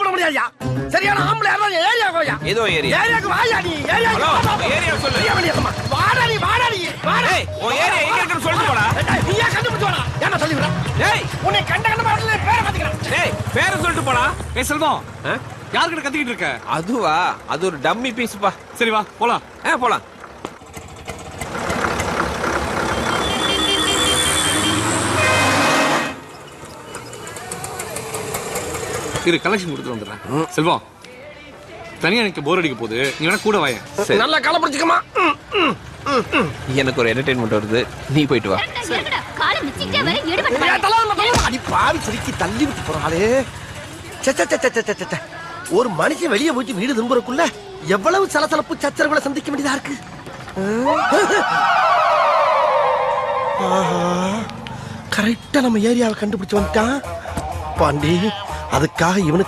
விட முடியாதுயா? சரியான ஆம்பளை யாரா ஏரியா கோயா ஏதோ ஏரியா. ஏரியாக்கு வாயா நீ? ஏரியா ஹலோ, ஏரியா சொல்லு. வாடா நீ வாடா நீ. வாடா. ஏய் உன் ஏரியா எங்க இருக்குன்னு சொல்லிட்டு போடா. நீயா கண்டுபிடிச்சு வாடா ஏன்னா சொல்லி விட டேய் உன்னை கண்ட கண்ட மாதிரி பேரை மாத்திக்கிறேன். டேய் பேர சொல்லிட்டு போடா. ஏய் செல்வம்? யார்கிட்ட கத்திக்கிட்டு இருக்க? அதுவா? அது ஒரு டம்மி பீஸ்ப்பா சரி வா போலாம். ஆ போலாம். இரு கலெக்ஷன் கொடுத்துட்டு வந்துடுறேன். செல்வம் தனியா எனக்கு போர் அடிக்க போகுது. நீ வேணா கூட வாயேன். சரி. நல்லா களை பிடிச்சிக்கமா எனக்கு ஒரு என்டர்டைன்மெண்ட் வருது. நீ போயிட்டு வா. காலை அடி பாவி சிரிக்கி தள்ளி விட்டு போறாளே. ஒரு மனுஷன் வெளியே போயிட்டு வீடு திரும்புறக்குள்ள எவ்வளவு சலசலப்பு சச்சரவுகளை சந்திக்க வேண்டியதா இருக்கு? கரெக்டா நம்ம ஏரியாவை கண்டுபிடிச்சு வந்துட்டான். பாண்டி அதுக்காக இவனுக்கு